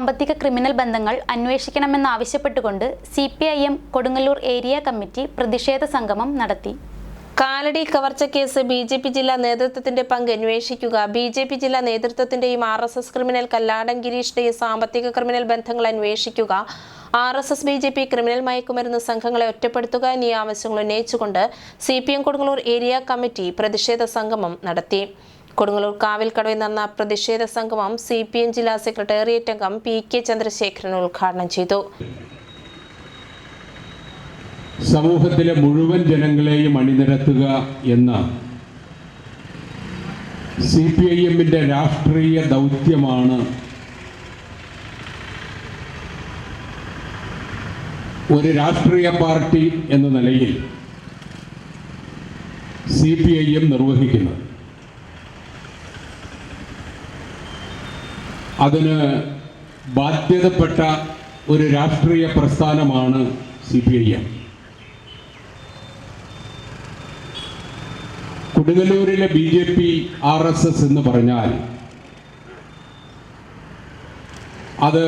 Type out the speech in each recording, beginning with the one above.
സാമ്പത്തിക ക്രിമിനൽ ബന്ധങ്ങൾ അന്വേഷിക്കണമെന്നാവശ്യപ്പെട്ടുകൊണ്ട് C P I M Kodungallur area committee പ്രതിഷേധ സംഗമം നടത്തി. കാലടി കവർച്ച കേസ് ബി ജെ പി ജില്ലാ നേതൃത്വത്തിന്റെ പങ്ക് അന്വേഷിക്കുക. ബി ജെ പി ജില്ലാ നേതൃത്വത്തിന്റെയും R S S criminal Kalladan ഗിരീഷിന്റെയും സാമ്പത്തിക ക്രിമിനൽ ബന്ധങ്ങൾ അന്വേഷിക്കുക. R S S B J P criminal മയക്കുമരുന്ന് സംഘങ്ങളെ ഒറ്റപ്പെടുത്തുക എന്നീ ആവശ്യങ്ങൾ ഉന്നയിച്ചുകൊണ്ട് C P M Kodungallur area committee പ്രതിഷേധ സംഗമം നടത്തി. കൊടുങ്ങല്ലൂർ കാവിൽക്കടവിൽ നടന്ന പ്രതിഷേധ സംഗമം സി പി എം ജില്ലാ സെക്രട്ടേറിയറ്റ് അംഗം പി കെ ചന്ദ്രശേഖരൻ ഉദ്ഘാടനം ചെയ്തു. സമൂഹത്തിലെ മുഴുവൻ ജനങ്ങളെയും അണിനിരത്തുക എന്ന സി പി ഐ എമ്മിന്റെ രാഷ്ട്രീയ ദൗത്യമാണ് ഒരു രാഷ്ട്രീയ പാർട്ടി എന്ന നിലയിൽ സി പി ഐ എം നിർവഹിക്കുന്നത്. അതിന് ബാധ്യതപ്പെട്ട ഒരു രാഷ്ട്രീയ പ്രസ്ഥാനമാണ് C P I M കൊടുങ്ങല്ലൂരിലെ B J P R S S എന്ന് പറഞ്ഞാൽ അത്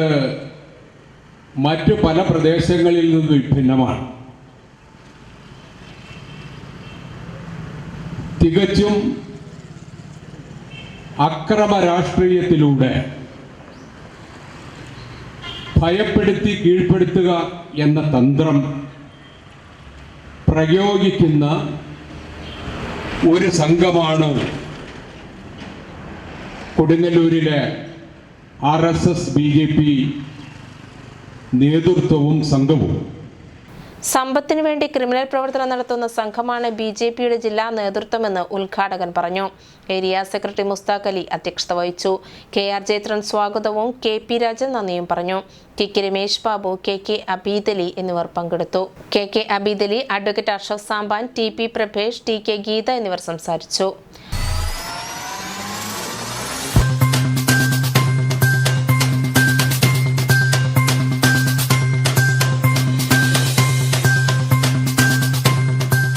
മറ്റു പല പ്രദേശങ്ങളിൽ നിന്ന് വിഭിന്നമാണ്. തികച്ചും അക്രമ രാഷ്ട്രീയത്തിലൂടെ ഭയപ്പെടുത്തി കീഴ്പ്പെടുത്തുക എന്ന തന്ത്രം പ്രയോഗിക്കുന്ന ഒരു സംഘമാണ് കൊടുങ്ങല്ലൂരിലെ R S S B J P നേതൃത്വവും സംഘവും. സമ്പത്തിനു വേണ്ടി ക്രിമിനൽ പ്രവർത്തനം നടത്തുന്ന സംഘമാണ് ബി ജെ പിയുടെ ജില്ലാ നേതൃത്വമെന്ന് ഉദ്ഘാടകൻ പറഞ്ഞു. ഏരിയ സെക്രട്ടറി മുസ്താഖ് അലി അധ്യക്ഷത വഹിച്ചു. കെ ആർ ജയത്രൻ സ്വാഗതവും കെ പി രാജൻ നന്ദിയും പറഞ്ഞു. T K Ramesh Babu K K Abidali എന്നിവർ പങ്കെടുത്തു. K K Abidali advocate Ashaf Sampan T P Prabhesh T K Geetha എന്നിവർ സംസാരിച്ചു.